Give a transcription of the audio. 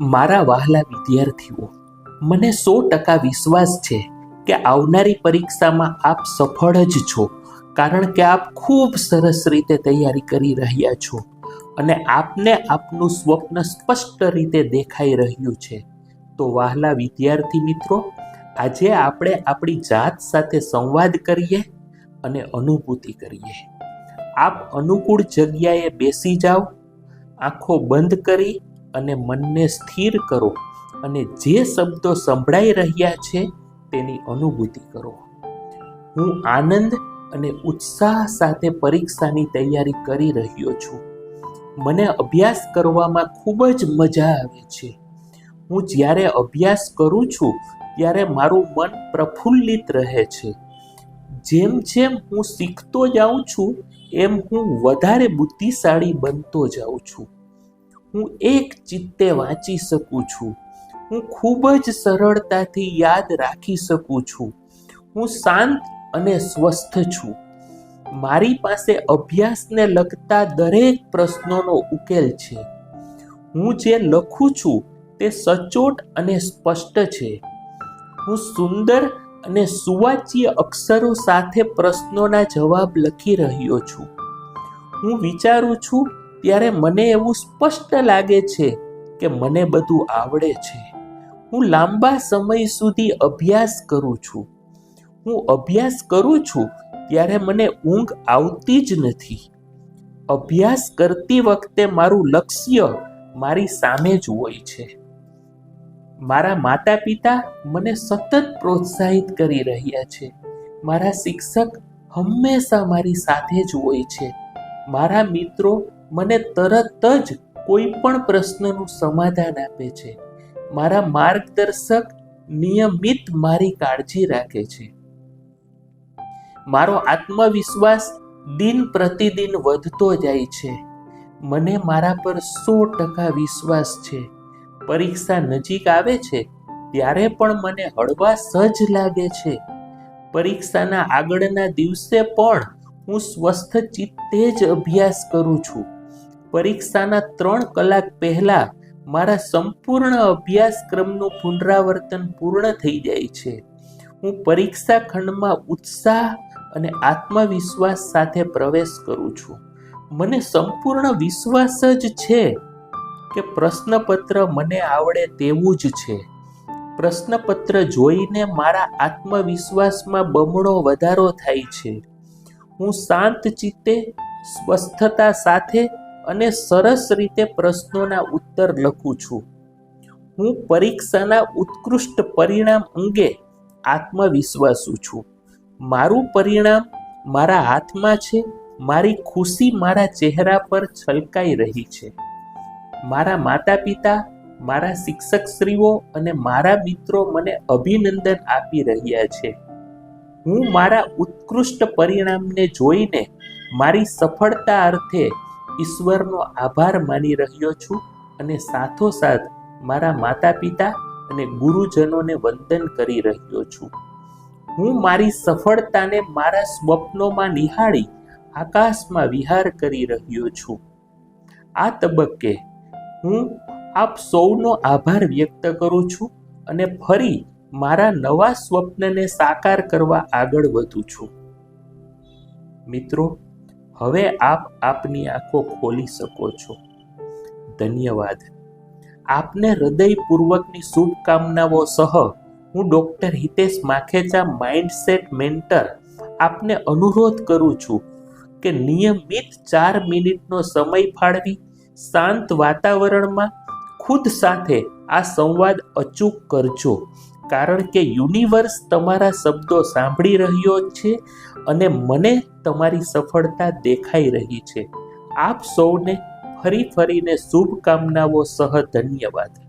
મારા વહાલા વિદ્યાર્થીઓ, મને સો ટકા વિશ્વાસ છે કે આવનારી પરીક્ષામાં આપ સફળ જ છો, કારણ કે આપ ખૂબ સરસ રીતે તૈયારી કરી રહ્યા છો અને આપને આપનું સ્વપ્ન સ્પષ્ટ રીતે દેખાઈ રહ્યું છે. તો વહાલા વિદ્યાર્થી મિત્રો, આજે આપણે આપણી જાત સાથે સંવાદ કરીએ અને અનુભૂતિ કરીએ. આપ અનુકૂળ જગ્યાએ બેસી જાઓ, આંખો બંધ કરી અને મનને સ્થિર કરો અને જે શબ્દો સંભળાઈ રહ્યા છે તેની અનુભૂતિ કરો. હું આનંદ અને ઉત્સાહ સાથે પરીક્ષાની તૈયારી કરી રહ્યો છું. મને અભ્યાસ કરવામાં ખૂબ જ મજા આવે છે. હું જ્યારે અભ્યાસ કરું છું, ત્યારે મારું મન પ્રફુલ્લિત રહે છે. જેમ જેમ હું શીખતો જાઉં છું, એમ હું વધારે બુદ્ધિશાળી બનતો જાઉં છું. હું એક ચિત્તે વાંચી શકું છું. હું ખૂબ જ સરળતાથી યાદ રાખી શકું છું. હું શાંત અને સ્વસ્થ છું. મારી પાસે અભ્યાસને લગતા દરેક પ્રશ્નોનો ઉકેલ છે. હું જે લખું છું તે સચોટ અને સ્પષ્ટ છે. હું સુંદર અને સુવાચ્ય અક્ષરો સાથે પ્રશ્નોના જવાબ લખી રહ્યો છું. હું વિચારું છું ત્યારે મને એવું સ્પષ્ટ લાગે છે કે મને બધું આવડે છે. હું લાંબા સમય સુધી અભ્યાસ કરું છું. હું અભ્યાસ કરું છું ત્યારે મને ઊંઘ આવતી જ નથી. અભ્યાસ કરતી વખતે મારું લક્ષ્ય મારી સામે જ હોય છે. મારા માતા પિતા મને સતત પ્રોત્સાહિત કરી રહ્યા છે. મારા શિક્ષક હંમેશા મારી સાથે જ હોય છે. મારા મિત્રો મને તરત જ કોઈ પણ પ્રશ્નનું સમાધાન આપે છે. મારા માર્ગદર્શક નિયમિત મારી કાળજી રાખે છે. મારો આત્મવિશ્વાસ દિન પ્રતિદિન વધતો જાય છે. મને મારા પર સો ટકા વિશ્વાસ છે. પરીક્ષા નજીક આવે છે, ત્યારે પણ મને હળવા સજ લાગે છે. પરીક્ષાના આગળના દિવસે પણ હું સ્વસ્થ ચિત્તે જ અભ્યાસ કરું છું. પરીક્ષાના ત્રણ કલાક પહેલા મારા સંપૂર્ણ અભ્યાસક્રમનું પુનરાવર્તન પૂર્ણ થઈ જાય છે. હું પરીક્ષા ખંડમાં ઉત્સાહ અને આત્મવિશ્વાસ સાથે પ્રવેશ કરું છું. મને સંપૂર્ણ વિશ્વાસ જ છે કે પ્રશ્નપત્ર મને આવડે તેવું જ છે. પ્રશ્નપત્ર જોઈને મારા આત્મવિશ્વાસમાં બમણો વધારો થાય છે. હું શાંત ચિત્તે સ્વસ્થતા સાથે અને સરસ રીતે પ્રશ્નોના ઉત્તર લખું છું. હું પરીક્ષાના ઉત્કૃષ્ટ પરિણામ અંગે આત્મવિશ્વાસુ છું. મારું પરિણામ મારા હાથમાં છે, મારી ખુશી મારા ચહેરા પર છલકાઈ રહી છે. મારા માતા પિતા મારા શિક્ષકશ્રીઓ અને મારા મિત્રો મને અભિનંદન આપી રહ્યા છે. હું મારા ઉત્કૃષ્ટ પરિણામને જોઈને મારી સફળતા અર્થે ઈશ્વરનો આભાર માની રહ્યો છું અને સાથોસાથ મારા માતા પિતા અને ગુરુજનોને વંદન કરી રહ્યો છું. હું મારી સફળતાને મારા સ્વપ્નોમાં નિહાળી આકાશમાં વિહાર કરી રહ્યો છું. આ તબક્કે હું આપ સૌનો આભાર વ્યક્ત કરું છું અને ફરી મારા નવા સ્વપ્નને સાકાર કરવા આગળ વધું છું. મિત્રો હવે આપ આપની આંખો ખોલી શકો છો. ધન્યવાદ. આપને હૃદયપૂર્વકની શુભકામનાઓ સહ હું doctor Hitesh Makhecha mindset mentor, આપને અનુરોધ કરું છું કે નિયમિત ચાર મિનિટનો સમય ફાળવી, શાંત વાતાવરણમાં ખુદ સાથે આ સંવાદ અચૂક કરજો. કારણ કે યુનિવર્સ તમારા શબ્દો સાંભળી રહ્યો છે અને મને તમારી સફળતા દેખાઈ રહી છે. આપ સૌને ફરી ફરીને શુભકામનાઓ, સહ ધન્યવાદ.